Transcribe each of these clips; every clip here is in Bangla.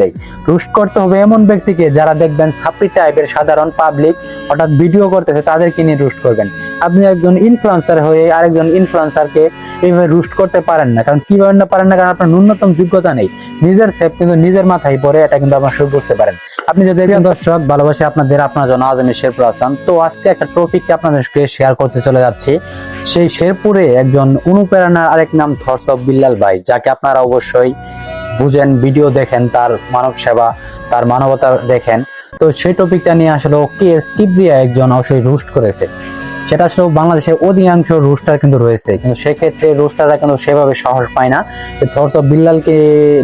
দেয়। রুস্ট করতে হবে এমন ব্যক্তিকে যারা দেখবেন সাপ্রি টাইপের সাধারণ পাবলিক ভিডিও করতেছে তাদেরকে নিয়ে রুস্ট করবেন। আপনি একজন ইনফ্লুয়েন্সার হয়ে আরেকজন ইনফ্লুয়েন্সারকে এইভাবে রুস্ট করতে পারেন না কারণ কীভাবে না পারেন না কারণ আপনার ন্যূনতম যোগ্যতা নেই। নিজের সেফ কিন্তু নিজের মাথায় পড়ে এটা কিন্তু আপনার শুরু বুঝতে পারেন। আপনি যদি প্রিয় দর্শক ভালোবাসে আপনাদের আপনার জন্য আজ আমি শেরপুর আসান তো আজকে একটা টপিককে আপনাদেরকে শেয়ার করতে চলে যাচ্ছি। সেই শেরপুরে একজন অনুপ্রেরণার আরেক নাম থরসব বিল্লাল ভাই যাকে আপনারা অবশ্যই বুঝেন ভিডিও দেখেন, তার মানব সেবা, তার মানবতা দেখেন। তো সেই টপিকটা নিয়ে আসলে কে কিবরিয়া একজন অবশ্যই রুস্ট করেছে। সেটা আসলে বাংলাদেশের অধিকাংশ রুস্টার কিন্তু রয়েছে। কিন্তু সেক্ষেত্রে রুস্টাররা কিন্তু সেভাবে সাহস পায় না যে থরসব বিল্লালকে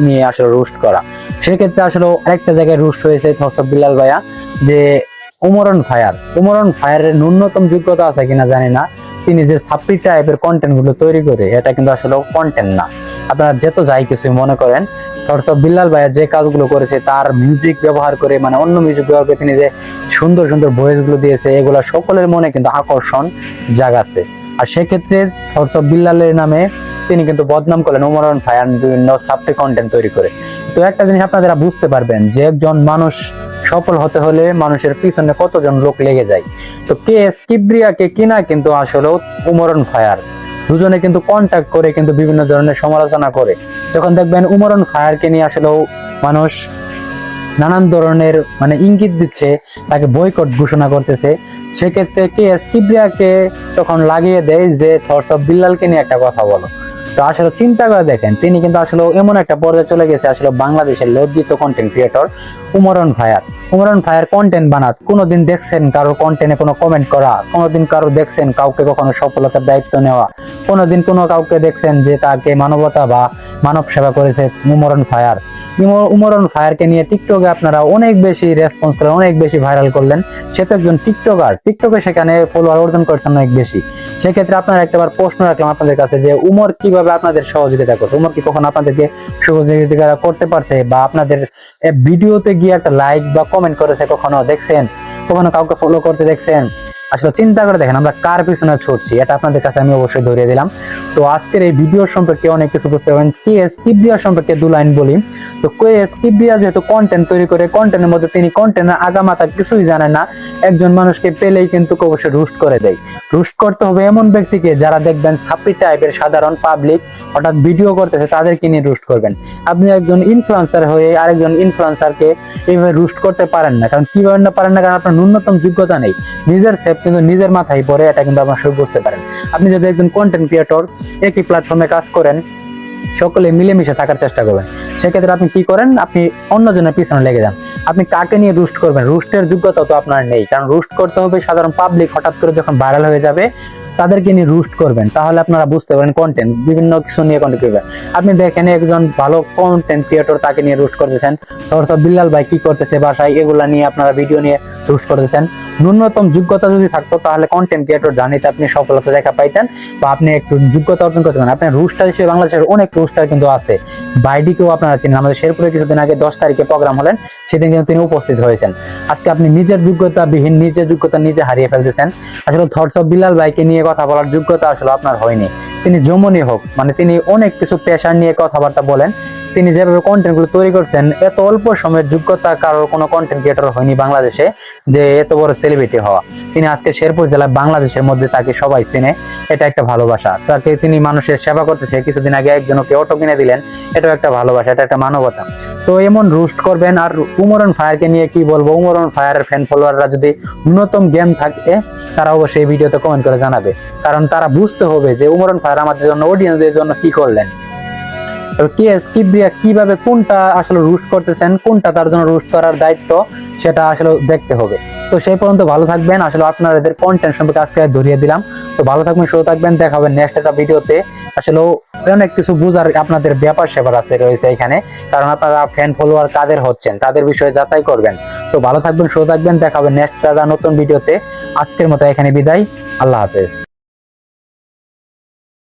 নিয়ে আসলে রুস্ট করা। সেক্ষেত্রে আসলে আরেকটা জায়গায় রুস্ট হয়েছে থরসব বিল্লাল ভাইয়া, যে উমরন ফায়ার। উমরন ফায়ারের ন্যূনতম যোগ্যতা আছে কিনা জানি না। তিনি যে সাপ্রি টাইপের কন্টেন্টগুলো তৈরি করে, এটা কিন্তু আসলে কন্টেন্ট না। আপনারা যেত যাই কিছু মনে করেন থরসব বিল্লাল ভাইয়া যে কাজগুলো করেছে, তার মিউজিক ব্যবহার করে মানে অন্য মিউজিক ব্যবহার করে তিনি যে সুন্দর সুন্দর ভয়েসগুলো দিয়েছে, এগুলো সকলের মনে কিন্তু আকর্ষণ জাগাচ্ছে। আর সেক্ষেত্রে থরসব বিল্লালের নামে তিনি কিন্তু বদনাম করলেন উমরন ফায়ার বিভিন্ন সাপ্রি কন্টেন্ট তৈরি করে। তো একটা জিনিস আপনারা বুঝতে পারবেন যে একজন মানুষ সফল হতে হলে মানুষের পিছনে কতজন লোক লেগে যায়। তো কে এস কিবরিয়াকে কিনা কিন্তু আসলে উমরন ফায়ার দুজনে কিন্তু কন্ট্যাক্ট করে কিন্তু বিভিন্ন ধরনের সমালোচনা করে। যখন দেখবেন উমরন ফায়ারকে নিয়ে আসলেও মানুষ নানান ধরনের মানে ইঙ্গিত দিচ্ছে, তাকে বয়কট ঘোষণা করতেছে। সেক্ষেত্রে কে এস কিবরিয়াকে তখন লাগিয়ে দেয় যে থরসব বিল্লালকে নিয়ে একটা কথা বলো। তো আসলে চিন্তা করে দেখেন, তিনি কিন্তু আসলে এমন একটা পর্যায়ে চলে গেছে, আসলে বাংলাদেশের লজ্জিত content creator Omor on fire. Omor on fire content বানাত, কোনোদিন দেখছেন কারও কন্টেন্টে কোনো কমেন্ট করা, কোনোদিন কারও দেখছেন কাউকে কখনো সফলতার দায়িত্ব নেওয়া। কোনোদিন কোনো কাউকে দেখছেন যে তাকে মানবতা বা মানব সেবা করেছে উমরন ফায়ার। উমরন ফায়ারকে নিয়ে টিকটকে আপনারা অনেক বেশি রেসপন্স করলেন অনেক বেশি ভাইরাল করলেন। সে তো একজন টিকটকার। টিকটকে সেখানে ফলোয়ার অর্জন করছেন অনেক বেশি। সেক্ষেত্রে আপনারা একটাবার প্রশ্ন রাখলাম আপনাদের কাছে যে উমর কীভাবে আপনাদের সহযোগিতা করছে? উমর কি কখন আপনাদেরকে সহযোগিতা করতে পারছে বা আপনাদের ভিডিওতে গিয়ে একটা লাইক বা কমেন্ট করেছে কখনো দেখছেন? কখনো কাউকে ফলো করতে দেখছেন? আসলে চিন্তা করে দেখেন, আমরা কার পিছনে ছুটছি, এটা আপনাদের কাছে আমি অবশ্যই ধরিয়ে দিলাম। তো আজকের এই ভিডিও সম্পর্কে অনেক কিছু বুঝতে পারবেন। কে এস কিবরিয়া সম্পর্কে দু লাইন বলি। তো কে এস কিবরিয়া যেহেতু কন্টেন্ট তৈরি করে কন্টেন্টের মধ্যে তিনি কন্টেন্টের আগামাতা কিছুই জানেন না। একজন মানুষকে পেলেই কিন্তু অবশ্যই রুস্ট করে দেয়। রুস্ট করতে হবে এমন ব্যক্তিকে যারা দেখবেন সাপ্রি টাইপের সাধারণ পাবলিক হঠাৎ ভিডিও করতেছে, তাদেরকে নিয়ে রুস্ট করবেন। আপনি একজন ইনফ্লুয়েন্সার হয়ে আরেকজন ইনফ্লুয়েন্সারকে এইভাবে রুস্ট করতে পারেন না। কারণ কীভাবে না পারেন না? কারণ আপনার ন্যূনতম যোগ্যতা নেই। নিজের সেফ কিন্তু নিজের মাথায় পরে এটা কিন্তু আপনার সব বুঝতে পারেন। আপনি যদি একজন কন্টেন্ট ক্রিয়েটর একই প্ল্যাটফর্মে কাজ করেন, সকলে মিলেমিশে থাকার চেষ্টা করবেন। সেক্ষেত্রে আপনি কি করেন? আপনি অন্যজনের পিছনে লেগে যান। আপনি কাকে নিয়ে রুস্ট করবেন? রুস্টের যোগ্যতা তো আপনার নেই। কারণ রুস্ট করতে হবে সাধারণ পাবলিক হঠাৎ করে যখন ভাইরাল হয়ে যাবে তাদেরকে নিয়ে রুস্ট করবেন। তাহলে আপনারা বুঝতে পারেন কন্টেন্ট বিভিন্ন কিছু নিয়ে কন্টেন্ট করবেন। আপনি দেখেন, একজন ভালো কন্টেন্ট ক্রিয়েটর তাকে নিয়ে রুস্ট করতেছেন। তারপর বিল্লাল ভাই কি করতেছে বাসায়, এগুলা নিয়ে আপনারা ভিডিও নিয়ে রুস্ট করতেছেন। ন্যূনতম যোগ্যতা যদি থাকতো, তাহলে কন্টেন্ট ক্রিয়েটর জানিতে আপনি সফলতা দেখা পাইতেন বা আপনি একটু যোগ্যতা অর্জন করতে পারেন আপনার রুস্টার হিসেবে বাংলাদেশের অনেক রুস্টার কিন্তু আছে। বাইডিকেও আপনারা চিনেন। আমাদের শেরপুরে কিছুদিন আগে দশ তারিখে প্রোগ্রাম হলেন, সেদিন কিন্তু তিনি উপস্থিত হয়েছেন। আজকে আপনি নিজের যোগ্যতা বিহীন নিজের যোগ্যতা নিজে হারিয়ে ফেলতেছেন। আসলে থটস অফ বিলাল ভাইকে নিয়ে কথা বলার যোগ্যতা আসলে আপনার হয়নি। তিনি যমনই হোক মানে তিনি অনেক কিছু পেশার নিয়ে কথাবার্তা বলেন। তিনি যেভাবে কন্টেন্টগুলো তৈরি করছেন, এত অল্প সময়ের যোগ্যতা কারোর কোনো কন্টেন্ট ক্রিয়েটর হয়নি বাংলাদেশে যে এত বড় সেলিব্রিটি হওয়া। তিনি আজকে শেরপুর জেলায় বাংলাদেশের মধ্যে তাকে সবাই চেনে, এটা একটা ভালোবাসা। তাকে তিনি মানুষের সেবা করতেছে কিছুদিন আগে একজনকে অটো কিনে দিলেন, এটাও একটা ভালোবাসা, এটা একটা মানবতা। তো এমন রুস্ট করবেন, আর উমরন ফায়ারকে নিয়ে কি বলব? উমরন ফায়ারের ফ্যান ফলোয়াররা যদি ন্যূনতম জ্ঞান থাকে, তারা অবশ্যই ভিডিওতে কমেন্ট করে জানাবে। কারণ তারা বুঝতে হবে যে উমরন ফায়ার আমাদের জন্য অডিয়েন্সদের জন্য কি করলেন। কিবরিয়া কীভাবে কোনটা আসলে করতেছেন, কোনটা তার জন্য করার দায়িত্ব, সেটা আসলে দেখতে হবে। তো সেই পর্যন্ত ভালো থাকবেন। আসলে এদের কন্টেন্ট সম্পর্কে আজকে ধরিয়ে দিলাম। তো ভালো থাকবেন থাকবেন। দেখা হবে নেক্সট একটা ভিডিওতে আসলে অনেক কিছু বুঝার আপনাদের ব্যাপার সেবার আছে রয়েছে এখানে। কারণ আপনারা ফ্যান ফলোয়ার কাদের হচ্ছেন, তাদের বিষয়ে যাচাই করবেন। তো ভালো থাকবেন, সুস্থ থাকবেন। দেখা হবে নেক্সট নতুন ভিডিওতে আজকের মতো এখানে বিদায়। আল্লাহ হাফেজ।